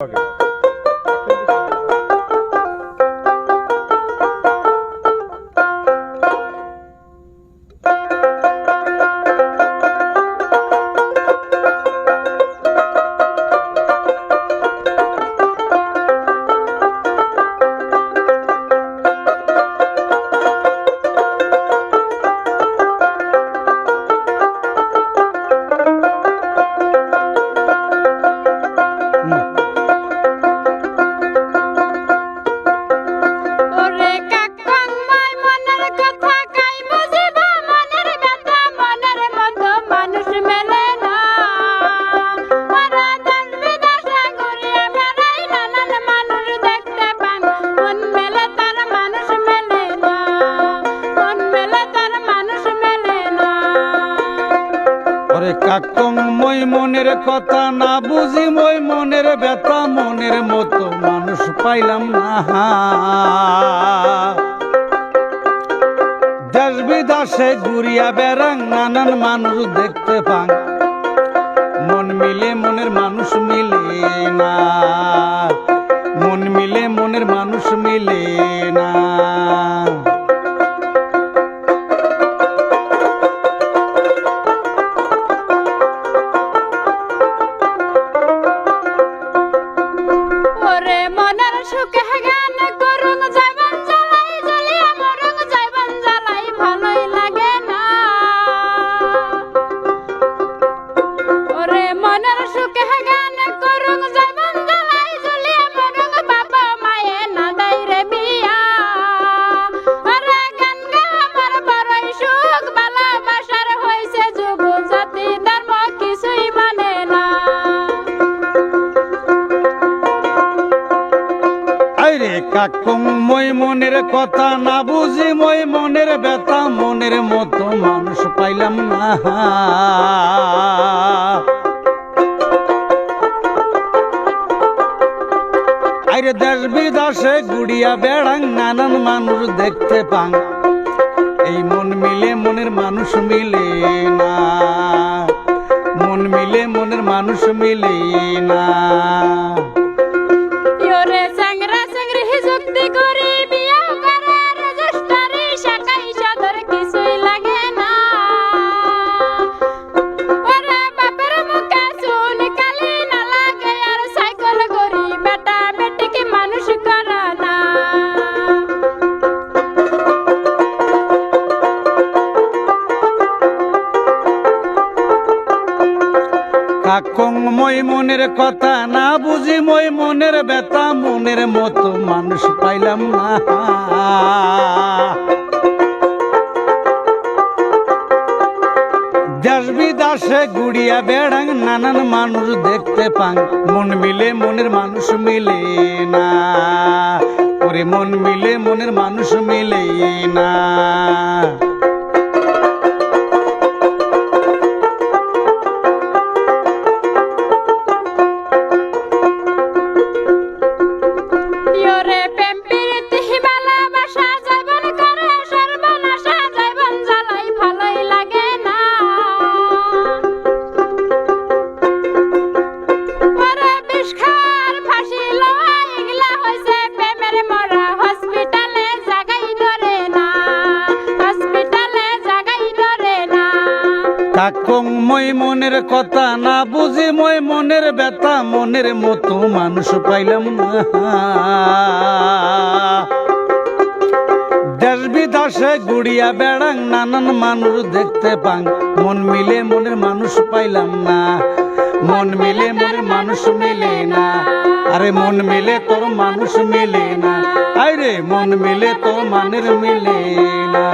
ওরে কাকং মই মনের কথা না বুঝি মই মনের ব্যথা মনের মতো মানুষ পাইলাম না। দেশ বিদেশে ঘুরিয়া বেড়াং, নানান মানুষ দেখতে পাং। মন মিলে মনের মানুষ মিলে না। মন মিলে মনের মানুষ মিলে না। সুখে গান আরে কাকুং মই মনের কথা, না বুঝি মই মনের ব্যথা, মনের মতো মানুষ পাইলাম না। আরে দেশ বিদেশে গুড়িয়া বেড়াং, নানান মানুষ দেখতে পাং। এই মন মিলে মনের মানুষ মিলে না। মন মিলে মনের মানুষ মিলে না। চ্যাংরি যুক্তি করি বিয়া করে কাকং মই মনের কথা না বুঝি মই মনের ব্যথা মনের মতো মানুষ পাইলাম না। দেশ বিদেশে গুড়িয়া বেড়াং, নানান মানুষ দেখতে পাং। মন মিলে মনের মানুষ মিলে না। ওরে মন মিলে মনের মানুষ মিলে না। কাকং মই মনের কথা, না বুঝি মই মনের ব্যথা, মনের মতো মানুষ পাইলাম না। দেশ বিদেশে গুড়িয়া বেড়াং, নানান মানুষ দেখতে পাং, মন মিলে মনের মানুষ পাইলাম না। মন মিলে মনের মানুষ মিলে না। আরে মন মিলে তোর মানুষ মিলে না। আরে মন মিলে তোর মানের মিলে না।